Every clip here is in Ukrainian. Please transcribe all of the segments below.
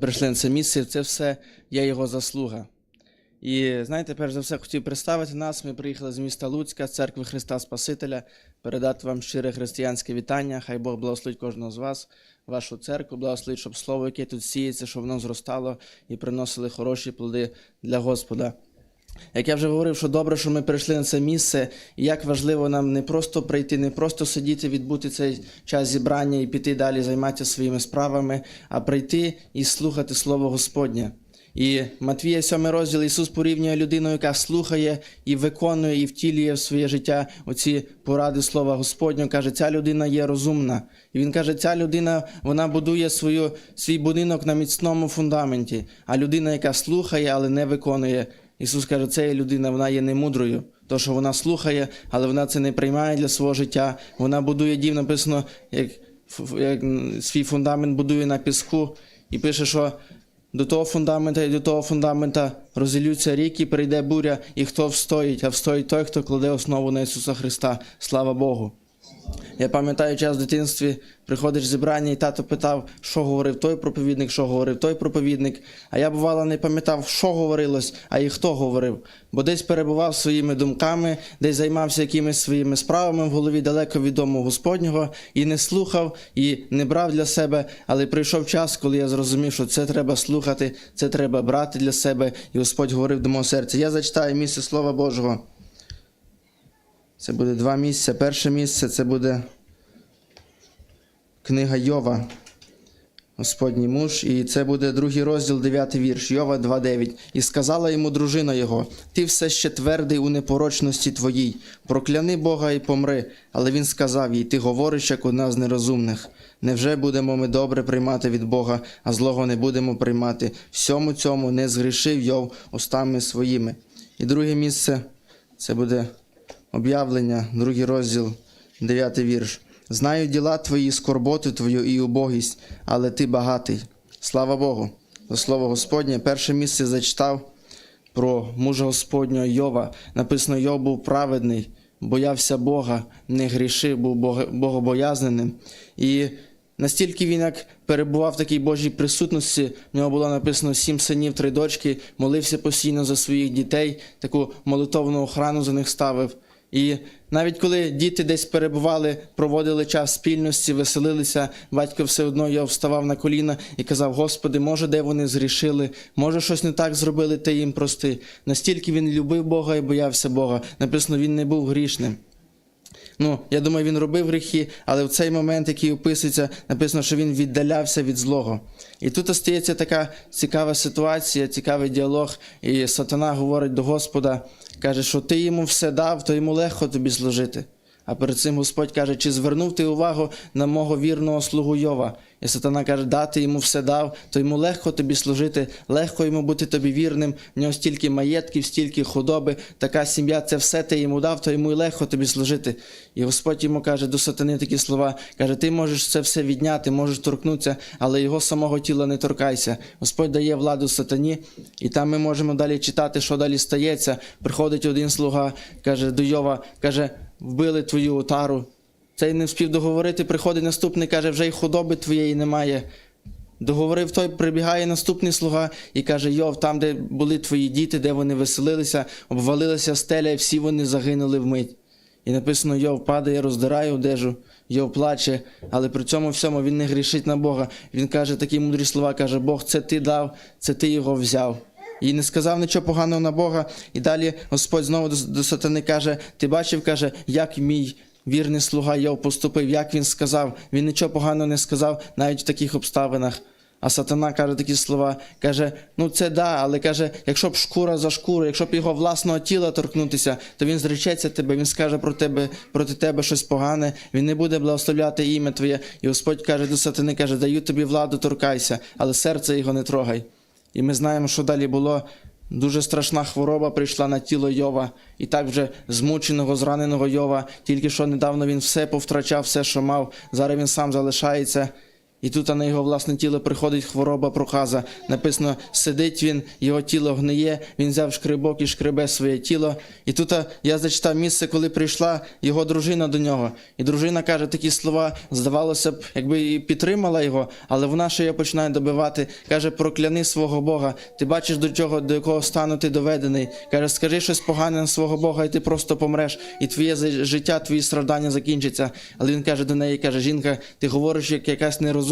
прийшли на це місце, це все є його заслуга. І знаєте, перш за все хотів представити нас. Ми приїхали з міста Луцька, з церкви Христа Спасителя, передати вам щире християнське вітання. Хай Бог благословить кожного з вас, вашу церкву, благословить, щоб слово, яке тут сіється, щоб воно зростало і приносили хороші плоди для Господа. Як я вже говорив, що добре, що ми прийшли на це місце, і як важливо нам не просто прийти, не просто сидіти, відбути цей час зібрання і піти далі займатися своїми справами, а прийти і слухати Слово Господнє. І Матвія 7 розділ Ісус порівнює людину, яка слухає і виконує, і втілює в своє життя оці поради Слова Господнього. Каже, ця людина є розумна. І він каже, ця людина вона будує свою, свій будинок на міцному фундаменті. А людина, яка слухає, але не виконує, Ісус каже, це людина, вона є немудрою. То, що вона слухає, але вона це не приймає для свого життя. Вона будує дім, написано, як, як свій фундамент будує на піску, і пише, що до того фундамента і до того фундамента розілються ріки, прийде буря, і хто встоїть, а встоїть той, хто кладе основу на Ісуса Христа. Слава Богу. Я пам'ятаю час в дитинстві, приходиш зібрання, і тато питав, що говорив той проповідник, що говорив той проповідник. А я, бувало, не пам'ятав, що говорилось, а і хто говорив. Бо десь перебував своїми думками, десь займався якимись своїми справами в голові далеко від Господнього, і не слухав, і не брав для себе. Але прийшов час, коли я зрозумів, що це треба слухати, це треба брати для себе, і Господь говорив до мого серця. Я зачитаю місце Слова Божого. Це буде два місця. Перше місце це буде книга Йова, Господній муж, і це буде другий розділ, дев'ятий вірш, Йова 2.9. І сказала йому дружина його: Ти все ще твердий у непорочності твоїй, прокляни Бога і помри. Але він сказав їй: Ти говориш, як одна з нерозумних. Невже будемо ми добре приймати від Бога, а злого не будемо приймати? Всьому цьому не згрішив Йов устами своїми. І друге місце це буде об'явлення, другий розділ, дев'ятий вірш. Знаю діла твої, скорботу твою і убогість, але ти багатий. Слава Богу. За слово Господнє, перше місце зачитав про мужа Господнього Йова. Написано, Йов був праведний, боявся Бога, не грішив, був богобоязненим. І настільки він як перебував в такій Божій присутності, в нього було написано сім синів, три дочки, молився постійно за своїх дітей, таку молитовну охрану за них ставив. І навіть коли діти десь перебували, проводили час спільності, веселилися, батько все одно його вставав на коліна і казав: Господи, може, де вони зрішили, може, щось не так зробили, ти їм прости. Настільки він любив Бога і боявся Бога. Написано, він не був грішним. Ну, я думаю, він робив гріхи, але в цей момент, який описується, написано, що він віддалявся від злого. І тут стається така цікава ситуація, цікавий діалог, і сатана говорить до Господа, каже, що ти йому все дав, то йому легко тобі служити. А перед цим Господь каже, чи звернув ти увагу на мого вірного слугу Йова? І сатана каже, да, ти йому все дав, то йому легко тобі служити, легко йому бути тобі вірним. В нього стільки маєтків, стільки худоби, така сім'я, це все ти йому дав, то йому і легко тобі служити. І Господь йому каже до сатани такі слова: каже, ти можеш це все відняти, можеш торкнутися, але його самого тіла не торкайся. Господь дає владу сатані, і там ми можемо далі читати, що далі стається. Приходить один слуга, каже до Йова, каже, вбили твою отару. Цей не вспів договорити, приходить наступний, каже, вже й худоби твоєї немає. Договорив той, прибігає наступний слуга і каже: Йов, там, де були твої діти, де вони веселилися, обвалилася стеля, і всі вони загинули вмить. І написано: Йов падає, роздирає одежу, Йов плаче, але при цьому всьому він не грішить на Бога. Він каже такі мудрі слова: каже, Бог, це ти дав, це ти його взяв. І не сказав нічого поганого на Бога. І далі Господь знову до сатани каже: Ти бачив, каже, як мій вірний слуга Йов поступив, як він сказав. Він нічого поганого не сказав навіть в таких обставинах. А сатана каже такі слова, каже: ну це да, але каже, якщо б шкура за шкуру, якщо б його власного тіла торкнутися, то він зречеться тебе, він скаже про тебе, проти тебе щось погане, він не буде благословляти ім'я твоє. І Господь каже до сатани, каже, даю тобі владу, торкайся, але серце його не трогай. І ми знаємо, що далі було. Дуже страшна хвороба прийшла на тіло Йова, і так вже змученого, зраненого Йова. Тільки що недавно він все повтрачав, все, що мав. Зараз він сам залишається. І тут на його власне тіло приходить хвороба проказа. Написано, сидить він, його тіло гниє, він взяв шкребок і шкребе своє тіло. І тут я зачитав місце, коли прийшла його дружина до нього. І дружина каже такі слова, здавалося б, якби і підтримала його, але вона ще його починає добивати. Каже, прокляни свого Бога. Ти бачиш, до чого, до якого стану ти доведений. Каже, скажи щось погане на свого Бога, і ти просто помреш, і твоє життя, твої страждання закінчаться. Але він каже до неї, каже, жінка, ти говориш як якась нерозумна.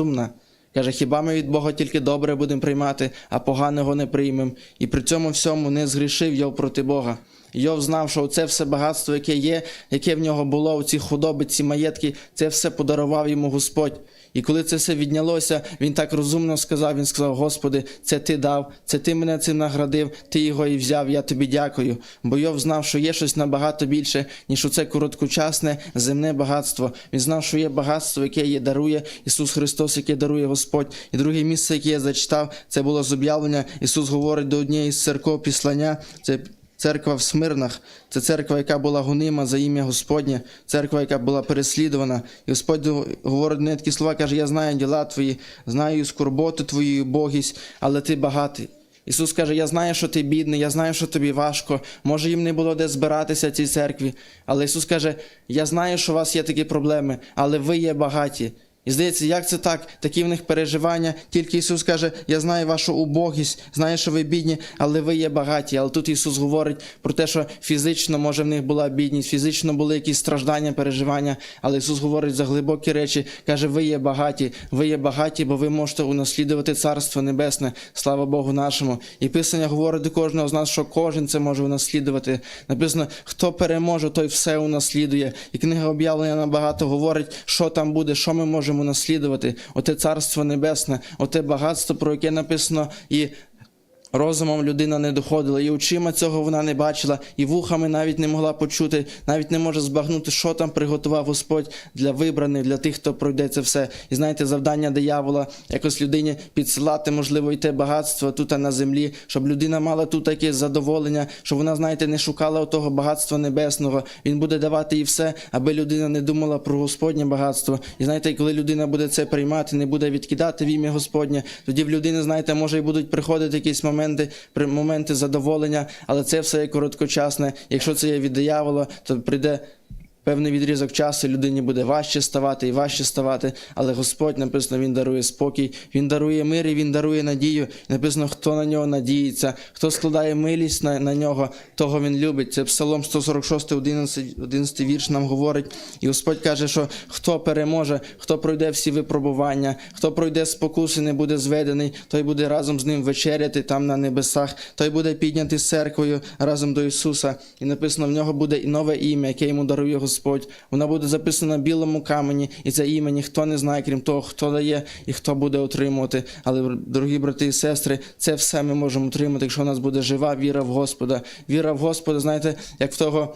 Каже, хіба ми від Бога тільки добре будемо приймати, а поганого не приймемо. І при цьому всьому не згрішив я проти Бога. Йов знав, що це все багатство, яке є, яке в нього було, у ці худоби, ці маєтки, це все подарував йому Господь. І коли це все віднялося, він так розумно сказав: він сказав: Господи, це ти дав, це ти мене цим наградив, ти його і взяв. Я тобі дякую. Бо Йов знав, що є щось набагато більше, ніж оце короткочасне земне багатство. Він знав, що є багатство, яке є дарує Ісус Христос, яке дарує Господь. І друге місце, яке я зачитав, це було з об'явлення. Ісус говорить до однієї з церков післання. Це Церква в Смирнах, це церква, яка була гонима за ім'я Господнє, церква, яка була переслідувана. І Господь говорить не такі слова, каже: Я знаю діла твої, знаю скорботу твою, і убогість, але ти багатий. Ісус каже: Я знаю, що ти бідний, я знаю, що тобі важко. Може, їм не було де збиратися цій церкві. Але Ісус каже: Я знаю, що у вас є такі проблеми, але ви є багаті. І здається, як це так? Такі в них переживання. Тільки Ісус каже: Я знаю вашу убогість, знаю, що ви бідні, але ви є багаті. Але тут Ісус говорить про те, що фізично, може, в них була бідність, фізично були якісь страждання, переживання. Але Ісус говорить за глибокі речі, каже: Ви є багаті, ви є багаті, бо ви можете унаслідувати Царство Небесне, слава Богу нашому. І Писання говорить до кожного з нас, що кожен це може унаслідувати. Написано, хто переможе, той все унаслідує. І книга об'явлення набагато говорить, що там буде, що ми можемо наслідувати. Оте царство небесне, оте багатство, про яке написано, і Розумом людина не доходила, і очима цього вона не бачила, і вухами навіть не могла почути, навіть не може збагнути, що там приготував Господь для вибраних, для тих, хто пройде це все. І знаєте, завдання диявола якось людині підсилати, можливо, і те багатство тут на землі, щоб людина мала тут таке задоволення, щоб вона, знаєте, не шукала того багатства небесного. Він буде давати їй все, аби людина не думала про Господнє багатство. І знаєте, коли людина буде це приймати, не буде відкидати в ім'я Господнє, тоді в людини, знаєте, може і будуть приходити якісь моменти моменти, моменти задоволення, але це все є короткочасне. Якщо це є від диявола, то прийде певний відрізок часу, людині буде важче ставати і важче ставати. Але Господь написано, Він дарує спокій, Він дарує мир і Він дарує надію. Написано, хто на нього надіється, хто складає милість на, на нього, того він любить. Це Псалом 146, 11, 11 вірш нам говорить. І Господь каже, що хто переможе, хто пройде всі випробування, хто пройде спокуси, не буде зведений, той буде разом з ним вечеряти там на небесах, той буде піднятий церквою разом до Ісуса. І написано, в нього буде і нове ім'я, яке йому дарує Господь. Вона буде записана на білому камені, і це ім'я ніхто не знає, крім того, хто дає і хто буде отримувати. Але, дорогі брати і сестри, це все ми можемо отримати, якщо у нас буде жива віра в Господа. Віра в Господа, знаєте, як в того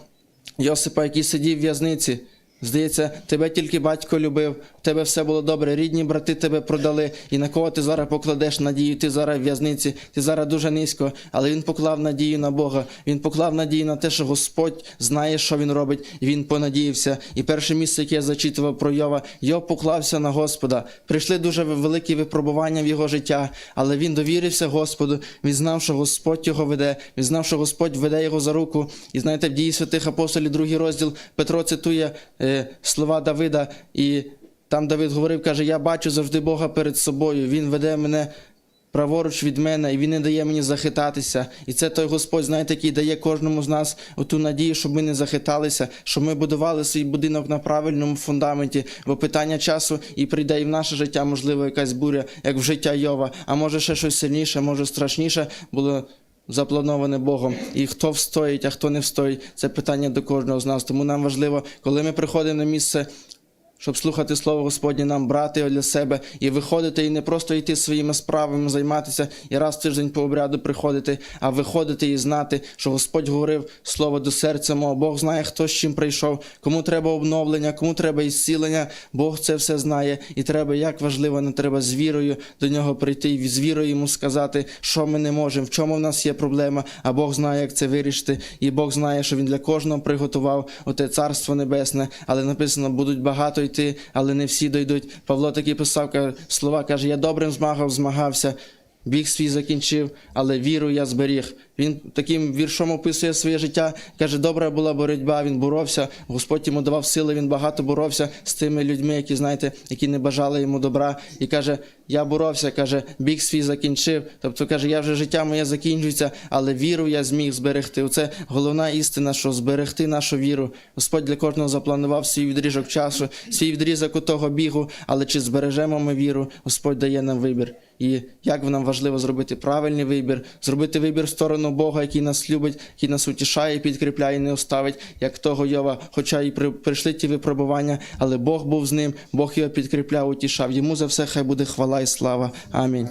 Йосипа, який сидів в в'язниці. Здається, тебе тільки батько любив, тебе все було добре, рідні брати тебе продали, і на кого ти зараз покладеш надію? Ти зараз в в'язниці, ти зараз дуже низько, але він поклав надію на Бога. Він поклав надію на те, що Господь знає, що він робить, він понадіявся. І перше місце, яке я зачитував про Йова, Йов поклався на Господа. Прийшли дуже великі випробування в його життя, але він довірився Господу. Він знав, що Господь його веде. Він знав, що Господь веде його за руку. І знаєте, в дії святих апостолів, другий розділ Петро цитує е, слова Давида, і там Давид говорив, каже: Я бачу завжди Бога перед собою. Він веде мене. Праворуч від мене, і він не дає мені захитатися. І це той Господь, знаєте, який дає кожному з нас оту надію, щоб ми не захиталися, щоб ми будували свій будинок на правильному фундаменті, бо питання часу і прийде і в наше життя, можливо, якась буря, як в життя Йова, а може ще щось сильніше, може страшніше було заплановане Богом. І хто встоїть, а хто не встоїть, це питання до кожного з нас. Тому нам важливо, коли ми приходимо на місце. Щоб слухати слово Господнє, нам брати його для себе і виходити, і не просто йти своїми справами, займатися і раз в тиждень по обряду приходити, а виходити і знати, що Господь говорив слово до серця мого. Бог знає, хто з чим прийшов, кому треба обновлення, кому треба ісцілення. Бог це все знає, і треба, як важливо, не треба з вірою до нього прийти і з вірою йому сказати, що ми не можемо, в чому в нас є проблема. А Бог знає, як це вирішити, і Бог знає, що він для кожного приготував оте царство небесне, але написано, будуть багато дойти, але не всі дойдуть. Павло таки писав слова, каже: Я добрим змагав, змагався. Біг свій закінчив, але віру я зберіг. Він таким віршом описує своє життя. Каже, добра була боротьба, він боровся. Господь йому давав сили, він багато боровся з тими людьми, які знаєте, які не бажали йому добра. І каже: Я боровся, каже, біг свій закінчив. Тобто каже, я вже життя моє закінчується, але віру я зміг зберегти. Оце головна істина, що зберегти нашу віру. Господь для кожного запланував свій відріжок часу, свій відрізок у того бігу. Але чи збережемо ми віру? Господь дає нам вибір. І як нам важливо зробити правильний вибір, зробити вибір в сторону Бога, який нас любить, який нас утішає, підкріпляє, і не оставить, як того Йова, хоча і при- прийшли ті випробування, але Бог був з ним, Бог його підкріпляв, утішав. Йому за все хай буде хвала і слава. Амінь.